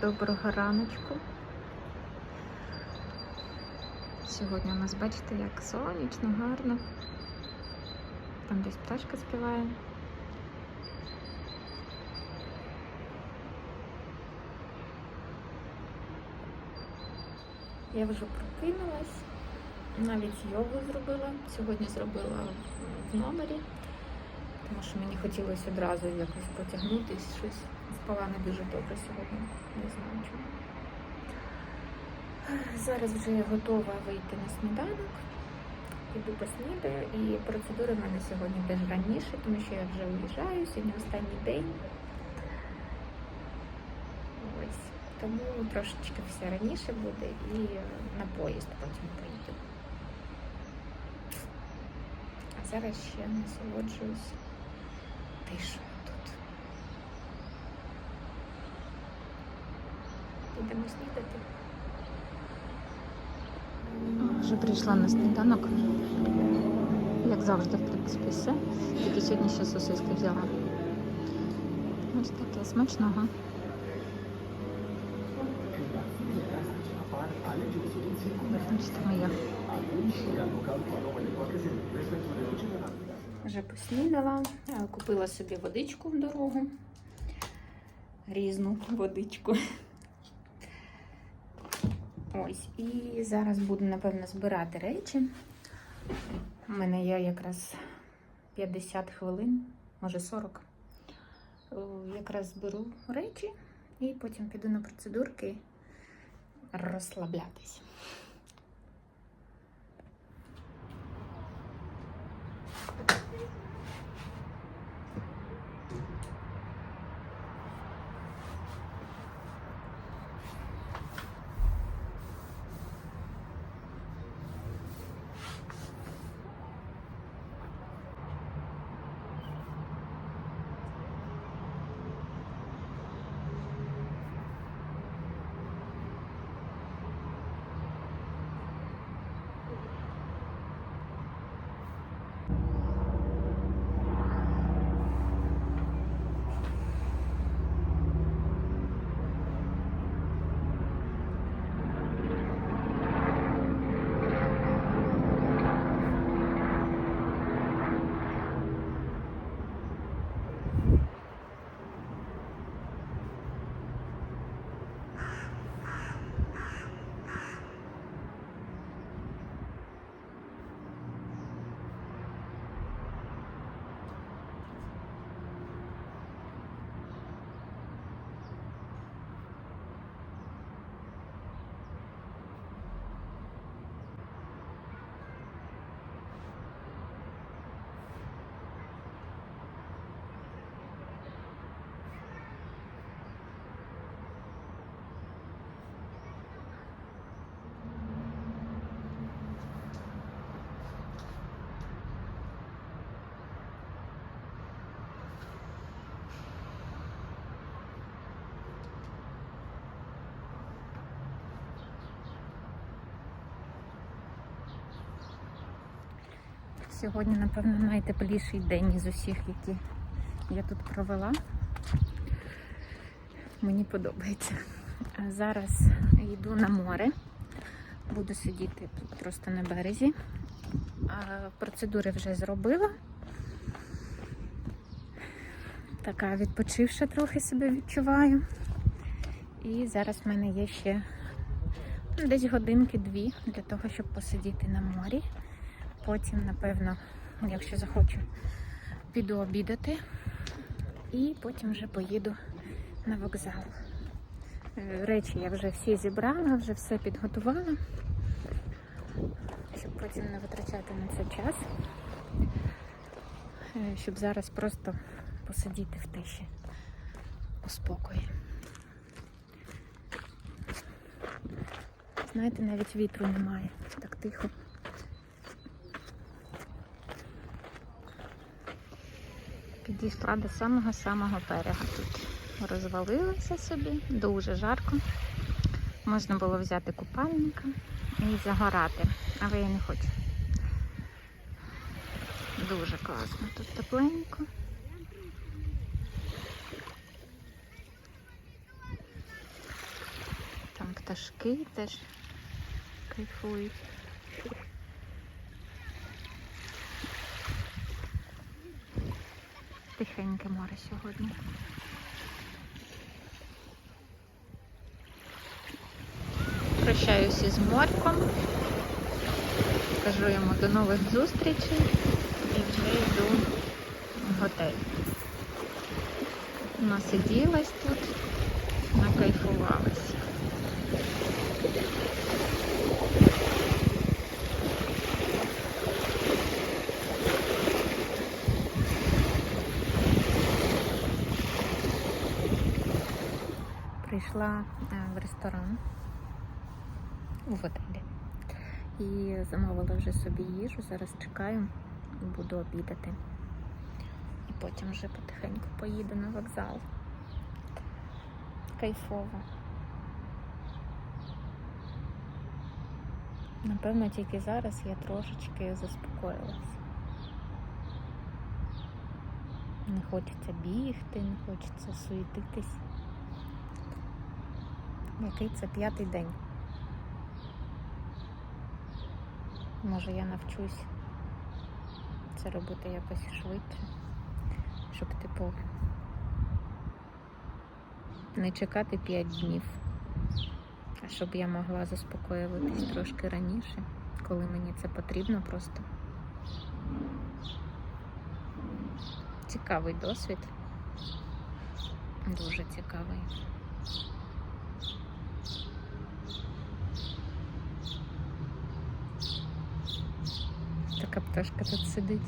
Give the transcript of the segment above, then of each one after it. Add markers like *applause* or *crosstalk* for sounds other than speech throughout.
Доброго раночку. Сьогодні у нас, бачите, як сонячно, гарно. Там десь пташка співає. Я вже прокинулась, навіть йогу зробила. Сьогодні зробила в номері, тому що мені хотілося одразу якось потягнутися, щось спала не дуже добре сьогодні. Не знаю чому. Зараз вже я готова вийти на сніданок. Іду поснідаю і процедури в мене сьогодні теж раніше, тому що я вже уїжджаю, сьогодні останній день. Ось. Тому трошечки все раніше буде і на поїзд потім поїду. А зараз ще насолоджуюсь тишою тут. Підемо снідати. Вже прийшла на сніданок. Як завжди, в принципі, все. Тільки сьогодні ще сосиски взяла. Ось таке смачного. Ось. Вже поснідала, купила собі водичку в дорогу. Різну водичку. Ось, і зараз буду, напевно, збирати речі. У мене є якраз 50 хвилин, може 40. Якраз зберу речі і потім піду на процедурки розслаблятись. Сьогодні, напевно, найтепліший день із усіх, які я тут провела. Мені подобається. Зараз йду на море. Буду сидіти тут просто на березі. Процедури вже зробила. Така відпочивша трохи себе відчуваю. І зараз в мене є ще ну, десь годинки-дві для того, щоб посидіти на морі. Потім, напевно, якщо захочу, піду обідати і потім вже поїду на вокзал. Е, Речі я вже всі зібрала, вже все підготувала, щоб потім не витрачати на це час, Е, щоб зараз просто посидіти в тиші у спокої. Знаєте, навіть вітру немає, так тихо. Підійшла до самого-самого берега тут. Розвалилася собі, дуже жарко. Можна було взяти купальника і загорати, але я не хочу. Дуже класно. Тут тепленько. Там пташки теж кайфують. Тихеньке море сьогодні. Прощаюся з Морком. Кажу йому до нових зустрічей і вже йду в готель. Насиділась тут, накайфувалася. Прийшла е, в ресторан у готелі і замовила вже собі їжу. Зараз чекаю буду обідати. І потім вже потихеньку поїду на вокзал. Кайфово. Напевно, тільки зараз я трошечки заспокоїлась. Не хочеться бігти, не хочеться суетитись. Який це п'ятий день. Може я навчусь це робити якось швидше, щоб типу не чекати 5 днів, а щоб я могла заспокоюватись трошки раніше, коли мені це потрібно просто. Цікавий досвід. Дуже цікавий. Така пташка тут сидить.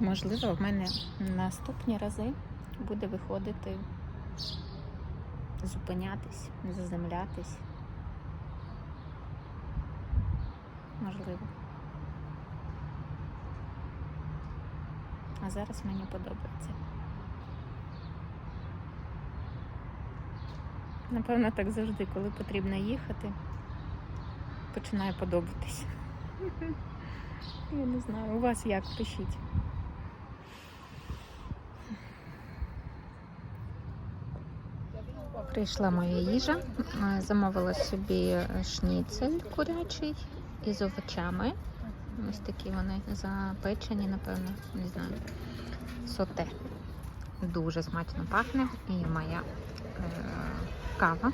Можливо, в мене наступні рази буде виходити зупинятись, заземлятись. Можливо. А зараз мені подобається. Напевно, так завжди, коли потрібно їхати, починає подобатись. Я не знаю, у вас як пишіть. Прийшла моя їжа, замовила собі шніцель курячий із овочами. Ось такі вони запечені, напевно, не знаю. Соте. Дуже смачно пахне. І моя е, кава.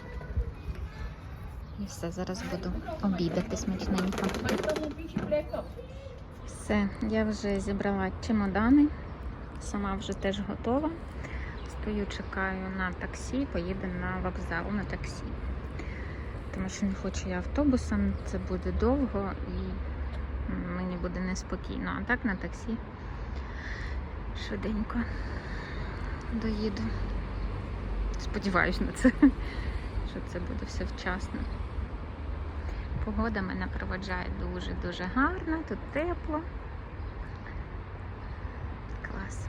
І все, зараз буду обідати смачненько. Все, я вже зібрала чемодани, сама вже теж готова. Стою, чекаю на таксі, поїду на вокзал на таксі. Тому що не хочу я автобусом, це буде довго і мені буде неспокійно. А так на таксі швиденько доїду. Сподіваюсь на це, *laughs* що це буде все вчасно. Погода мене проводжає дуже-дуже гарно, тут тепло. Клас.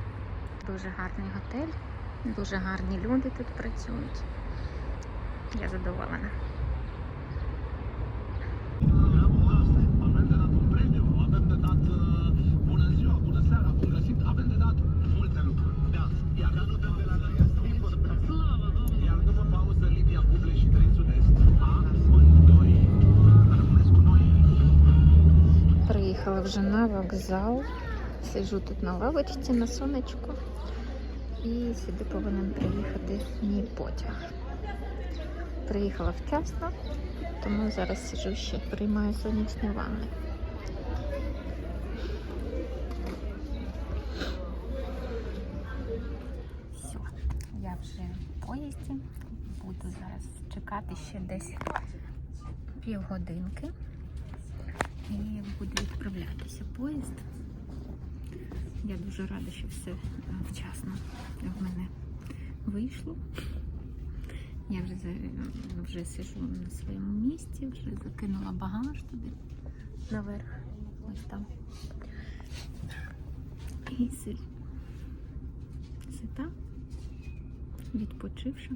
Дуже гарний готель, дуже гарні люди тут працюють. Я задоволена. Вже на вокзал. Сиджу тут на лавочці на сонечку. І сюди повинен приїхати мій потяг. Приїхала вчасно, тому зараз сиджу ще, приймаю сонячні ванни. Все, я вже в поїзді. Буду зараз чекати ще десь півгодинки і буду відправлятися поїзд. Я дуже рада, що все е, вчасно в мене вийшло. Я вже, вже сижу на своєму місці, вже закинула багаж туди наверх. Ось там. І. Сита, відпочивши.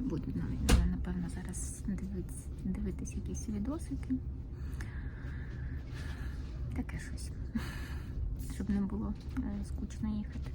Буду навіть, напевно, зараз дивитись, дивитись якісь відосики. Таке щось. Щоб не було е, скучно їхати.